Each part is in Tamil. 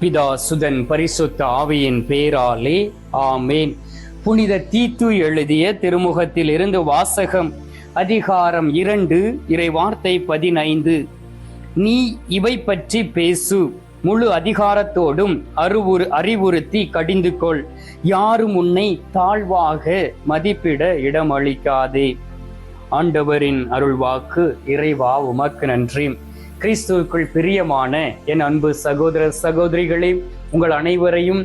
பிதா சுதன் பரிசுத்த ஆவியின் பேராலே ஆமேன். புனித தீத்து எழுதிய திருமுகத்தில் இருந்து வாசகம் அதிகாரம் இரண்டு இறை வார்த்தை பதினைந்து. நீ இவை பற்றி பேசு முழு அதிகாரத்தோடும் அறிவுறு அறிவுறுத்தி கடிந்து கொள் யாரும் உன்னை தாழ்வாக மதிப்பிட இடமளிக்காதே. ஆண்டவரின் அருள்வாக்கு இறைவா உமக்கு நன்றி. கிறிஸ்துவுக்குள் பிரியமான என் அன்பு சகோதர சகோதரிகளே உங்கள் அனைவரையும்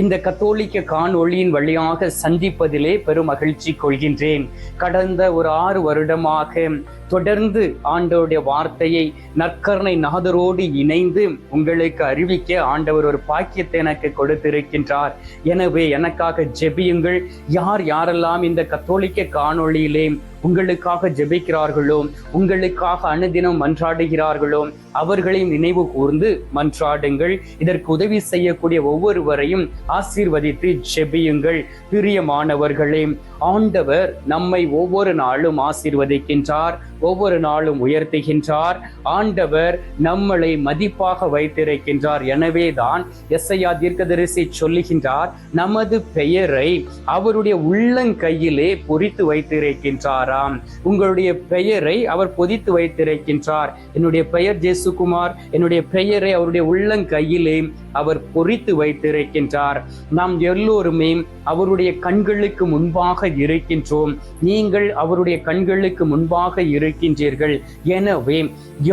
இந்த கத்தோலிக்க காணொளியின் வழியாக சந்திப்பதிலே பெரும் மகிழ்ச்சி கொள்கின்றேன். கடந்த ஒரு ஆறு வருடமாக தொடர்ந்து ஆண்டவருடைய வார்த்தையை நற்கரணை நாதரோடு இணைந்து உங்களுக்கு அறிவிக்க ஆண்டவர் ஒரு பாக்கியத்தை எனக்கு கொடுத்திருக்கின்றார். எனவே எனக்காக ஜெபியுங்கள். யார் யாரெல்லாம் இந்த கத்தோலிக்க காணொளியிலே உங்களுக்காக ஜெபிக்கிறார்களோ உங்களுக்காக அனுதினம் மன்றாடுகிறார்களோ அவர்களையும் நினைவு கூர்ந்து மன்றாடுங்கள். இதற்கு உதவி செய்யக்கூடிய ஒவ்வொருவரையும் ஆசீர்வதித்து ஜெபியுங்கள். பிரியமானவர்களே ஆண்டவர் நம்மை ஒவ்வொரு நாளும் ஆசீர்வதிக்கின்றார். ஒவ்வொரு நாளும் உயர்த்துகின்றார். ஆண்டவர் நம்மளை மதிப்பாக வைத்திருக்கின்றார். எனவேதான் எஸ்ஐயா தீர்க்கதரிசி சொல்லுகின்றார் நமது பெயரை அவருடைய உள்ளங்கையிலே பொறித்து வைத்திருக்கின்றாராம். உங்களுடைய பெயரை அவர் பொதித்து வைத்திருக்கின்றார். என்னுடைய பெயர் ஜேசுகுமார். என்னுடைய பெயரை அவருடைய உள்ளங்கையிலே அவர் பொறித்து வைத்திருக்கின்றார். நாம் எல்லோருமே அவருடைய கண்களுக்கு முன்பாக இருக்கின்றோம். நீங்கள் அவருடைய கண்களுக்கு முன்பாக இருக்கின்றீர்கள். எனவே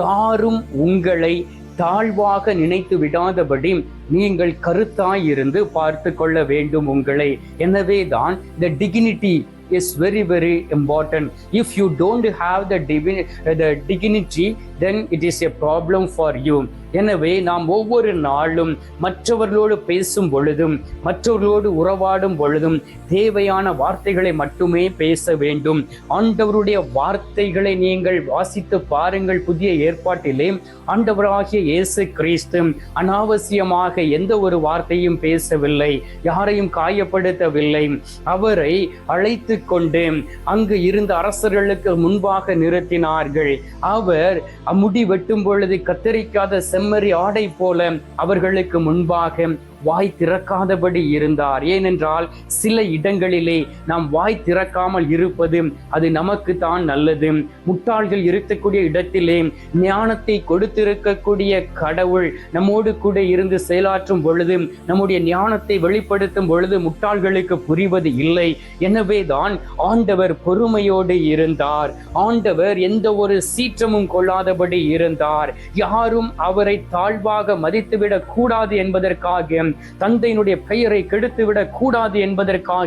யாரும் உங்களை தாழ்வாக நினைத்து விடாதபடி நீங்கள் கருத்தாய் இருந்து பார்த்து கொள்ள வேண்டும் உங்களை. எனவே தான் the dignity is very very important if you don't have the divin the dignity then it is a problem for you எனவே நாம் ஒவ்வொரு நாளும் மற்றவர்களோடு பேசும் பொழுதும் மற்றவர்களோடு உறவாடும் பொழுதும் தேவையான வார்த்தைகளை மட்டுமே பேச வேண்டும். ஆண்டவருடைய வார்த்தைகளை நீங்கள் வாசித்து பாருங்கள் புதிய ஏற்பாட்டிலே. ஆண்டவராகிய இயேசு கிறிஸ்து அனாவசியமாக எந்த ஒரு வார்த்தையும் பேசவில்லை யாரையும் காயப்படுத்தவில்லை. அவரை அழைத்து கொண்டு அங்கு இருந்த அரசர்களுக்கு முன்பாக நிறுத்தினார்கள். அவர் முடி வெட்டும் பொழுது கத்தரிக்காத செம்மறி ஆடை போல அவர்களுக்கு முன்பாக வாய் திறக்காதபடி இருந்தார். ஏனென்றால் சில இடங்களிலே நாம் வாய் திறக்காமல் இருப்பது அது நமக்கு தான் நல்லது. முட்டாள்கள் இருக்கக்கூடிய இடத்திலே ஞானத்தை கொடுத்திருக்கக்கூடிய கடவுள் நம்மோடு கூட இருந்து செயலாற்றும் பொழுது நம்முடைய ஞானத்தை வெளிப்படுத்தும் பொழுது முட்டாள்களுக்கு புரிவது இல்லை. எனவே தான் ஆண்டவர் பொறுமையோடு இருந்தார். ஆண்டவர் எந்த ஒரு சீற்றமும் கொள்ளாதபடி இருந்தார். யாரும் அவரை தாழ்வாக மதித்துவிடக் கூடாது என்பதற்காக தந்தையினுடைய பெயரை கெடுத்துவிடக் கூடாது என்பதற்காக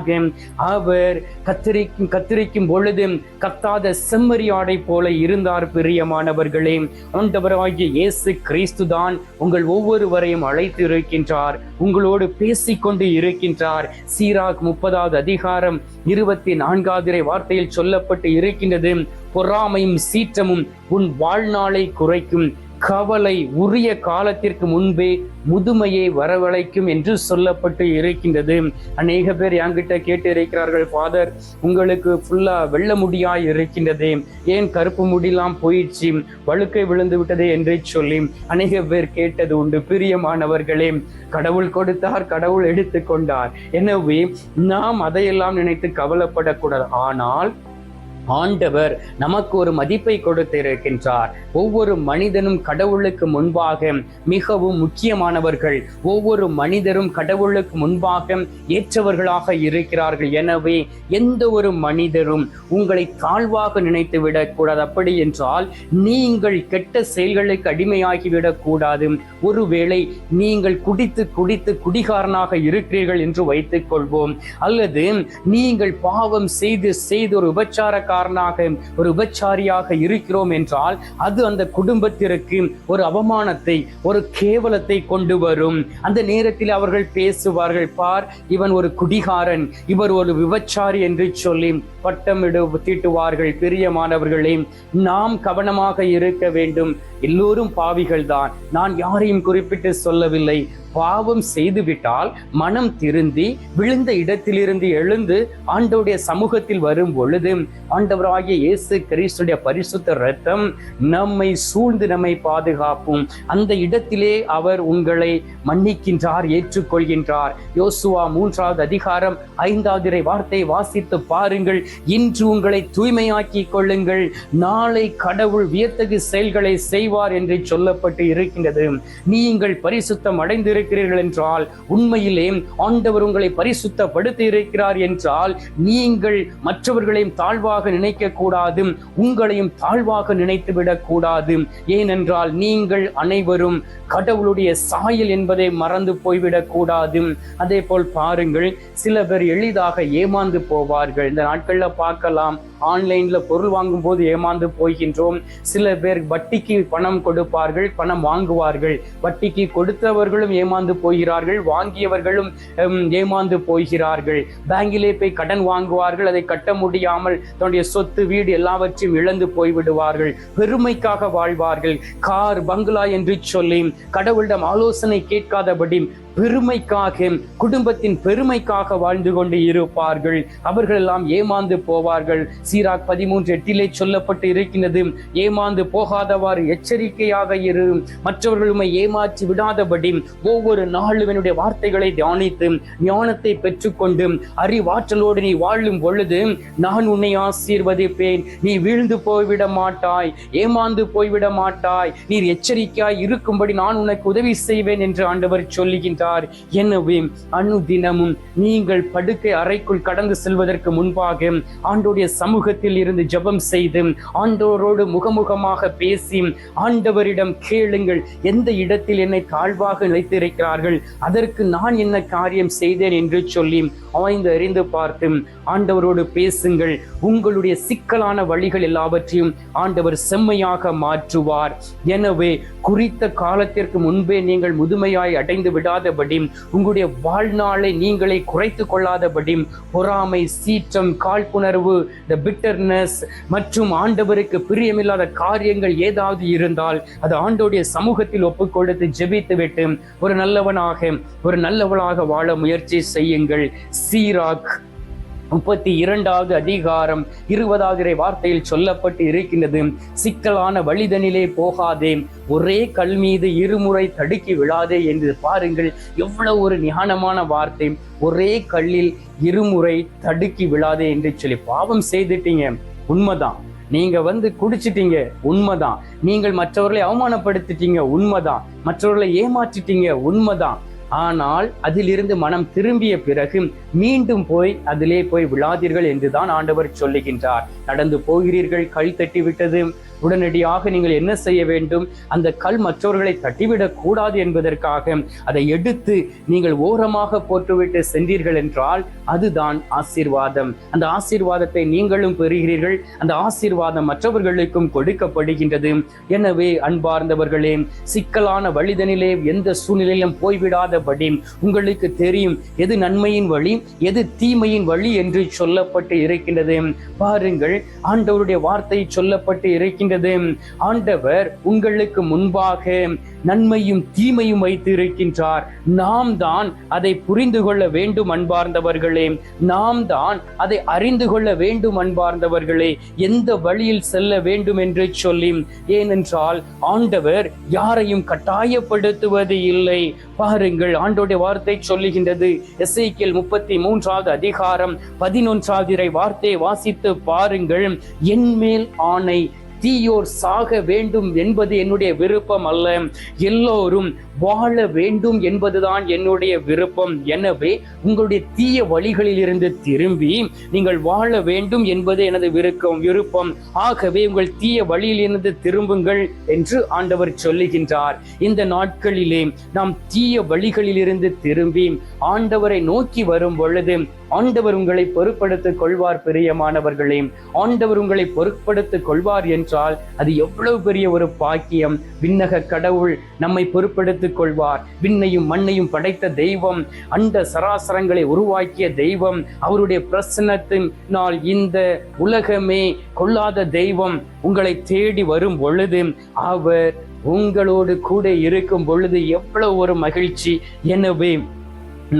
அவர் கத்திரிக்கும் கத்திரிக்கும் பொழுது கத்தாத செம்மறியாடை போல இருந்தார் பிரியமானவர்களே. ஆண்டவராகிய இயேசு கிறிஸ்து தான் உங்கள் ஒவ்வொருவரையும் அழைத்து இருக்கின்றார். உங்களோடு பேசிக்கொண்டு இருக்கின்றார். சீராக் முப்பதாவது அதிகாரம் இருபத்தி நான்காவது வார்த்தையில் சொல்லப்பட்டு இருக்கின்றது பொறாமையும் சீற்றமும் உன் வாழ்நாளை குறைக்கும். கவலை உரிய காலத்திற்கு முன்பே முதுமையை வரவழைக்கும் என்று சொல்லப்பட்டு இருக்கின்றது. அநேக பேர் என்கிட்ட கேட்டு இருக்கிறார்கள் ஃபாதர் உங்களுக்கு ஃபுல்லா வெள்ள முடியாய் இருக்கின்றது. ஏன் கருப்பு முடியெல்லாம் போயிடுச்சு? வழுக்கை விழுந்து விட்டது என்று சொல்லி அநேக பேர் கேட்டது உண்டு. பிரியமானவர்களே கடவுள் கொடுத்தார் கடவுள் எடுத்து கொண்டார். எனவே நாம் அதையெல்லாம் நினைத்து கவலைப்படக்கூடாது. ஆனால் ஆண்டவர் நமக்கு ஒரு மதிப்பை கொடுத்திருக்கின்றார். ஒவ்வொரு மனிதனும் கடவுளுக்கு முன்பாக மிகவும் முக்கியமானவர்கள். ஒவ்வொரு மனிதரும் கடவுளுக்கு முன்பாக ஏற்றவர்களாக இருக்கிறார்கள். எனவே எந்த ஒரு மனிதரும் உங்களை தாழ்வாக நினைத்து விடக்கூடாது. அப்படி என்றால் நீங்கள் கெட்ட செயல்களுக்கு அடிமையாகிவிடக் கூடாது. ஒருவேளை நீங்கள் குடித்து குடித்து குடிகாரனாக இருக்கிறீர்கள் என்று வைத்துக் கொள்வோம். அல்லது நீங்கள் பாவம் செய்து செய்து ஒரு வேலைக்காரனாக ஒரு உபச்சாரியாக இருக்கிறோம் என்றால் அது அந்த குடும்பத்திற்கு ஒரு அவமானத்தை ஒரு கேவலத்தை கொண்டு வரும். அந்த நேரத்தில் அவர்கள் பேசுவார்கள் பார் இவன் ஒரு குடிகாரன் இவர் ஒரு விபச்சாரி என்று சொல்லி பட்டமிடு தீட்டுவார்கள் பிரியமானவர்களே. நாம் கவனமாக இருக்க வேண்டும். எல்லோரும் பாவிகள் தான் நான் யாரையும் குறிப்பிட்டு சொல்லவில்லை. பாவம் செய்துவிட்டால் மனம் திருந்தி விழுந்த இடத்திலிருந்து எழுந்து ஆண்டவருடைய சமூகத்தில் வரும் பொழுது ஆண்டவராகிய இயேசு கிறிஸ்துடைய பரிசுத்த ரத்தம் நம்மை சூழ்ந்து நம்மை பாதுகாப்பும் அந்த இடத்திலே அவர் உங்களை மன்னிக்கின்றார் ஏற்றுக்கொள்கின்றார். யோசுவா மூன்றாவது அதிகாரம் ஐந்தாவது வார்த்தை வாசித்து பாருங்கள். இன்று உங்களை தூய்மையாக்கி கொள்ளுங்கள். நாளை கடவுள் வியத்தகு செயல்களை செய்வார் என்று சொல்லப்பட்டு இருக்கின்றது. நீங்கள் பரிசுத்தம் அடைந்திருக்கிறீர்கள் என்றால் உண்மையிலே ஆண்டவர் உங்களை பரிசுத்தப்படுத்தி இருக்கிறார் என்றால் நீங்கள் மற்றவர்களையும் தாழ்வாக நினைக்க கூடாது உங்களையும் தாழ்வாக நினைத்து விடக் கூடாது ஏனென்றால் நீங்கள் அனைவரும் கடவுளுடைய சாயல் என்பதை மறந்து போய்விடக் கூடாது அதே போல் பாருங்கள் சில பேர் எளிதாக ஏமாந்து போவார்கள். இந்த நாட்கள்ல பார்க்கலாம் ஆன்லைன்ல பொருள் வாங்கும் போது ஏமாந்து போகின்றோம். சில பேர் வட்டிக்கு பணம் கொடுப்பார்கள் பணம் வாங்குவார்கள். வட்டிக்கு கொடுத்தவர்களும் ஏமாந்து போகிறார்கள் வாங்கியவர்களும் ஏமாந்து போகிறார்கள். பேங்கிலே போய் கடன் வாங்குவார்கள் அதை கட்ட முடியாமல் தன்னுடைய சொத்து வீடு எல்லாவற்றையும் இழந்து போய்விடுவார்கள். பெருமைக்காக வாழ்வார்கள். கார் பங்களா என்று சொல்லி கடவுளிடம் ஆலோசனை கேட்காதபடி பெருமைக்காக குடும்பத்தின் பெருமைக்காக வாழ்ந்து கொண்டு இருப்பார்கள். அவர்கள் எல்லாம் ஏமாந்து போவார்கள். சீராக் பதிமூன்று எட்டிலே சொல்லப்பட்டு இருக்கின்றது ஏமாந்து போகாதவாறு எச்சரிக்கையாக இரு. மற்றவர்கள் ஏமாற்றி விடாதபடி ஒவ்வொரு நாளும் என்னுடைய வார்த்தைகளை தியானித்து ஞானத்தை பெற்றுக்கொண்டு அறிவாற்றலோடு நீ வாழும் பொழுது நான் உன்னை ஆசீர்வதிப்பேன். நீ வீழ்ந்து போய்விட மாட்டாய் ஏமாந்து போய்விட மாட்டாய். நீர் எச்சரிக்கையாய் இருக்கும்படி நான் உனக்கு உதவி செய்வேன் என்று ஆண்டவர் சொல்லுகின்றார். செய்தார். எனவே அனுதினமும் நீங்கள் படுக்கை அறைக்குள் கடந்து செல்வதற்கு முன்பாக ஆண்டோடைய சமூகத்தில் இருந்து ஜபம் செய்து ஆண்டோரோடு முகமுகமாக பேசி ஆண்டவரிடம் கேளுங்கள். எந்த இடத்தில் என்னை தாழ்வாக நிலைத்திருக்கிறார்கள்? அதற்கு நான் என்ன காரியம் செய்தேன் என்று சொல்லி ஆய்ந்து அறிந்து பார்த்து ஆண்டவரோடு பேசுங்கள். உங்களுடைய சிக்கலான வழிகள் எல்லாவற்றையும் ஆண்டவர் செம்மையாக மாற்றுவார். எனவே குறித்த காலத்திற்கு முன்பே நீங்கள் முதுமையாய் அடைந்து விடாதபடி உங்களுடைய வாழ்நாளை நீங்களே குறைத்து கொள்ளாதபடி பொறாமை சீற்றம் காழ்ப்புணர்வு த பிட்டர்னஸ் மற்றும் ஆண்டவருக்கு பிரியமில்லாத காரியங்கள் ஏதாவது இருந்தால் அது ஆண்டோடைய சமூகத்தில் ஒப்புக்கொடுத்து ஜெபித்து விட்டு ஒரு நல்லவனாக ஒரு நல்லவளாக வாழ முயற்சி செய்யுங்கள். சீராக் முப்பத்தி இரண்டாவது அதிகாரம் இருபதாவது வார்த்தையில் சொல்லப்பட்டு இருக்கின்றது. சிக்கலான வழிதனிலே போகாதே ஒரே கல் மீது இருமுறை தடுக்கி விழாதே என்று பாருங்கள். எவ்வளவு ஒரு ஞானமான வார்த்தை. ஒரே கல்லில் இருமுறை தடுக்கி விழாதே என்று சொல்லி பாவம் செய்துட்டீங்க. உண்மைதான். நீங்க வந்து குடிச்சிட்டீங்க. உண்மைதான். நீங்கள் மற்றவர்களை அவமானப்படுத்திட்டீங்க. உண்மைதான். மற்றவர்களை ஏமாற்றிட்டீங்க. உண்மைதான். ஆனால் அதிலிருந்து மனம் திரும்பிய பிறகு மீண்டும் போய் அதிலே போய் விழாதீர்கள் என்றுதான் ஆண்டவர் சொல்லுகின்றார். நடந்து போகிறீர்கள் கல் தட்டி விட்டது உடனடியாக நீங்கள் என்ன செய்ய வேண்டும்? அந்த கல் மற்றவர்களை தட்டிவிடக் கூடாது என்பதற்காக அதை எடுத்து நீங்கள் ஓரமாக போட்டுவிட்டு சென்றீர்கள் என்றால் அதுதான் ஆசீர்வாதம். அந்த ஆசீர்வாதத்தை நீங்களும் பெறுகிறீர்கள். அந்த ஆசீர்வாதம் மற்றவர்களுக்கும் கொடுக்கப்படுகின்றது. எனவே அன்பார்ந்தவர்களே சிக்கலான வழிதனிலே எந்த சூழ்நிலையிலும் போய்விடாதபடி உங்களுக்கு தெரியும் எது நன்மையின் வழி எது தீமையின் வழி என்று சொல்லப்பட்டு இருக்கின்றது. பாருங்கள் ஆண்டவருடைய வார்த்தை சொல்லப்பட்டு இருக்கின்றது ஆண்டவர் உங்களுக்கு முன்பாக நன்மையும் தீமையும் வைத்து இருக்கின்றார் நாம் தான் அதை புரிந்து கொள்ள வேண்டும் அன்பார்ந்தவர்களே. நாம் தான் அதை அறிந்து கொள்ள வேண்டும் அன்பார்ந்தவர்களே. எந்த வழியில் செல்ல வேண்டும் என்று சொல்லி ஏனென்றால் ஆண்டவர் யாரையும் கட்டாயப்படுத்துவது இல்லை. பாருங்கள் ஆண்டோடைய வார்த்தை சொல்லுகின்றது. எஸ்ஐக்கியல் முப்பத்தி மூன்றாவது அதிகாரம் பதினொன்றாவது வார்த்தையை வாசித்து பாருங்கள். என்மேல் ஆணை தீயோர் சாக வேண்டும் என்பது என்னுடைய விருப்பம் அல்ல. எல்லோரும் வாழ வேண்டும் என்பதுதான் என்னுடைய விருப்பம். எனவே உங்களுடைய தீய வழிகளில் இருந்து திரும்பி நீங்கள் வாழ வேண்டும் என்பது எனது விருப்பம் விருப்பம். ஆகவே உங்கள் தீய வழியில் இருந்து திரும்புங்கள் என்று ஆண்டவர் சொல்லுகின்றார். இந்த நாட்களிலே நாம் தீய வழிகளில் இருந்து திரும்பி ஆண்டவரை நோக்கி வரும் பொழுது ஆண்டவர் உங்களை பொருட்படுத்திக் கொள்வார் பிரியமானவர்களே. ஆண்டவர் உங்களை பொருட்படுத்திக் கொள்வார் என்றால் அது எவ்வளவு பெரிய ஒரு பாக்கியம். விண்ணக கடவுள் நம்மை பொருட்படுத்திக் கொள்வார். விண்ணையும் மண்ணையும் படைத்த தெய்வம் அண்ட சராசரங்களை உருவாக்கிய தெய்வம் அவருடைய பிரசனத்தினால் இந்த உலகமே கொள்ளாத தெய்வம் உங்களை தேடி வரும் பொழுது அவர் உங்களோடு கூட இருக்கும் பொழுது எவ்வளவு ஒரு மகிழ்ச்சி. எனவே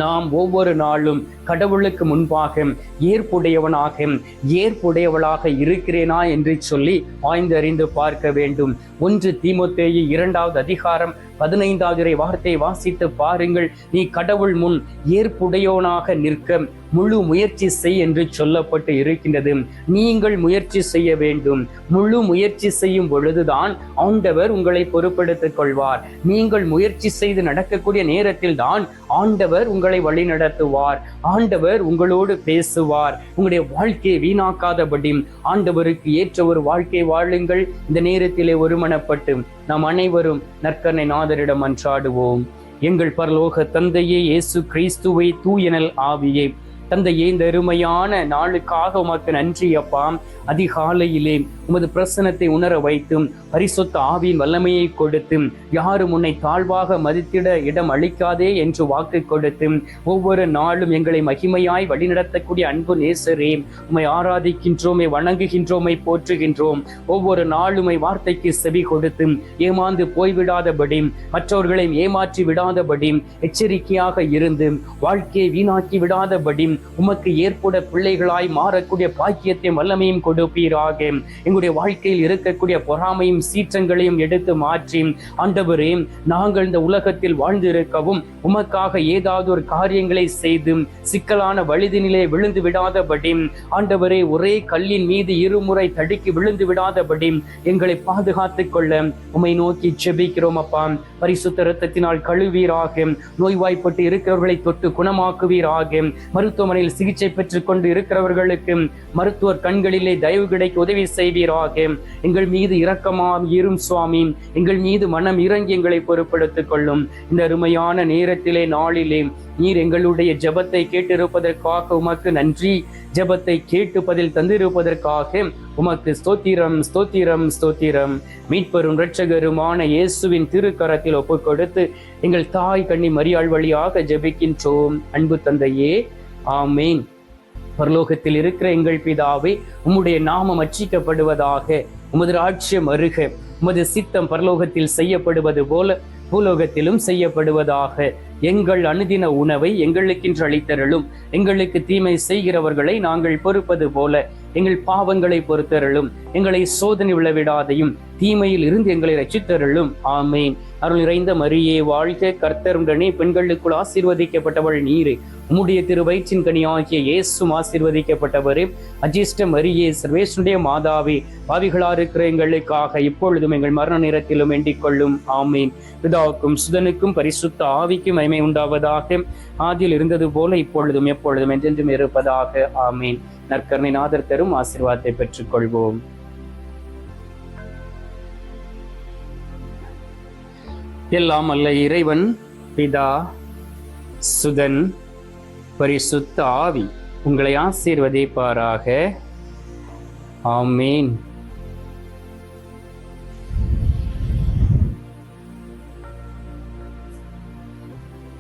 நாம் ஒவ்வொரு நாளும் கடவுளுக்கு முன்பாக ஏற்புடையவனாக ஏற்புடையவளாக இருக்கிறேனா என்று சொல்லி ஆய்ந்தறிந்து பார்க்க வேண்டும். ஒன்று தீமோத்தேயு இரண்டாவது அதிகாரம் பதினைந்தாவது வார்த்தை வாசித்து பாருங்கள். நீ கடவுள் முன் ஏற்புடையவனாக நிற்க முழு முயற்சி செய் என்று சொல்லப்பட்டு இருக்கின்றது. நீங்கள் முயற்சி செய்ய வேண்டும். முழு முயற்சி செய்யும் பொழுதுதான் ஆண்டவர் உங்களை பொறுப்படுத்திக் கொள்வார். நீங்கள் முயற்சி செய்து நடக்கக்கூடிய நேரத்தில் தான் ஆண்டவர் உங்களை வழிநடத்துவார். ஆண்டவர் உங்களோடு பேசுவார். உங்களுடைய வாழ்க்கையை வீணாக்காதபடி ஆண்டவருக்கு ஏற்ற ஒரு வாழ்க்கை வாழுங்கள். இந்த நேரத்திலே ஒருமனப்பட்டு நாம் அனைவரும் நற்கனை நாதரிடம் அன்றாடுவோம். எங்கள் பரலோக தந்தையே இயேசு கிறிஸ்துவை தூயனல் ஆவியே. தந்தையே இந்த அருமையான நாளுக்காக உமக்கு நன்றி அப்பா. அதிகாலையிலே உமது பிரசனத்தை உணர வைத்தும் பரிசுத்த ஆவியின் வல்லமையை கொடுத்தும் யாரும் உன்னை தாழ்வாக மதித்திட இடம் அளிக்காதே என்று வாக்கு கொடுத்தும் ஒவ்வொரு நாளும் எங்களை மகிமையாய் வழிநடத்தக்கூடிய அன்பு நேசரே உமை ஆராதிக்கின்றோமே வணங்குகின்றோமை போற்றுகின்றோம். ஒவ்வொரு நாளுமை வார்த்தைக்கு செவி கொடுத்தும் ஏமாந்து போய்விடாதபடி மற்றவர்களை ஏமாற்றி விடாதபடி எச்சரிக்கையாக இருந்து வாழ்க்கையை வீணாக்கி விடாதபடி உமக்கு ஏற்பட பிள்ளைகளாய் மாறக்கூடிய பாக்கியத்தையும் வல்லமையும் கொடுப்பீராக. எங்கள் எங்களுடைய வாழ்க்கையில் இருக்கக்கூடிய பொறாமையும் சீற்றங்களையும் எடுத்து மாற்றி ஆண்டவரே நாங்கள் இந்த உலகத்தில் வாழ்ந்திருக்கவும் உமக்காக ஏதாவது ஒரு காரியங்களை செய்து சிக்கலான வழிதினிலே விழுந்து விடாதபடி ஆண்டவரே ஒரே கல்லின் மீது இருமுறை தடுக்கி விழுந்து விடாதபடி எங்களை பாதுகாத்துக் கொள்ள உமை நோக்கி செபிக்கிறோம் அப்பா. பரிசுத்த ரத்தத்தினால் கழுவீராக நோய்வாய்ப்பட்டு இருக்கிறவர்களை தொட்டு குணமாக்குவீராக மருத்துவமனையில் சிகிச்சை பெற்றுக் கொண்டு இருக்கிறவர்களுக்கு மருத்துவர் கண்களிலே தயவு கிடைக்க உதவி செய்வீர் செய்வீராக எங்கள் மீது இரக்கமாம் இரும் சுவாமி. எங்கள் மீது மனம் இறங்கி எங்களை பொறுப்படுத்திக் கொள்ளும். இந்த அருமையான நேரத்திலே நாளிலே நீர் எங்களுடைய ஜபத்தை கேட்டிருப்பதற்காக உமக்கு நன்றி. ஜபத்தை கேட்டு பதில் தந்திருப்பதற்காக உமக்கு ஸ்தோத்திரம் ஸ்தோத்திரம் ஸ்தோத்திரம். மீட்பெரும் இரட்சகருமான இயேசுவின் திருக்கரத்தில் ஒப்புக் கொடுத்து எங்கள் தாய் கண்ணி மரியாள் வழியாக ஜபிக்கின்றோம். அன்பு தந்தையே ஆமேன். பரலோகத்தில் இருக்கிற எங்கள் பிதாவே உம்முடைய நாமம் அச்சிக்கப்படுவதாக உமது ராட்சியம் அருக உமது சித்தம் பரலோகத்தில் செய்யப்படுவது போல பூலோகத்திலும் செய்யப்படுவதாக. எங்கள் அனுதின உணவை எங்களுக்கென்று அளித்தருளும். எங்களுக்கு தீமை செய்கிறவர்களை நாங்கள் பொறுப்பது போல எங்கள் பாவங்களை பொறுத்தருளும். எங்களை சோதனை விழவிடாதையும் தீமையில் இருந்து எங்களை ரச்சித்தருளும் ஆமேன். அருள் நிறைந்த மரியே வாழ்க கர்த்தருடனே பெண்களுக்குள் ஆசீர்வதிக்கப்பட்டவள் நீரே. உம்முடைய திரு வயிற்றின் கனி ஆகிய இயேசும் ஆசீர்வதிக்கப்பட்டவரே. அஜிஷ்ட மரியே சர்வேசுடைய மாதாவே பாவிகளா இருக்கிற எங்களுக்காக இப்பொழுதும் எங்கள் மரண நேரத்திலும் வேண்டிக் கொள்ளும். ஆமீன். பிதாவுக்கும் சுதனுக்கும் பரிசுத்த ஆவிக்கும் மகிமை உண்டாவதாக. ஆதியில் இருந்தது போல இப்பொழுதும் எப்பொழுதும் என்றென்றும் இருப்பதாக. ஆமீன். நற்கருணை நாதர் தரும் ஆசீர்வாதத்தை பெற்றுக்கொள்வோம். எல்லாம் அல்ல இறைவன் பிதா சுதன் பரிசுத்த ஆவி. உங்களை ஆசீர்வதிப்பாராக. ஆமீன்.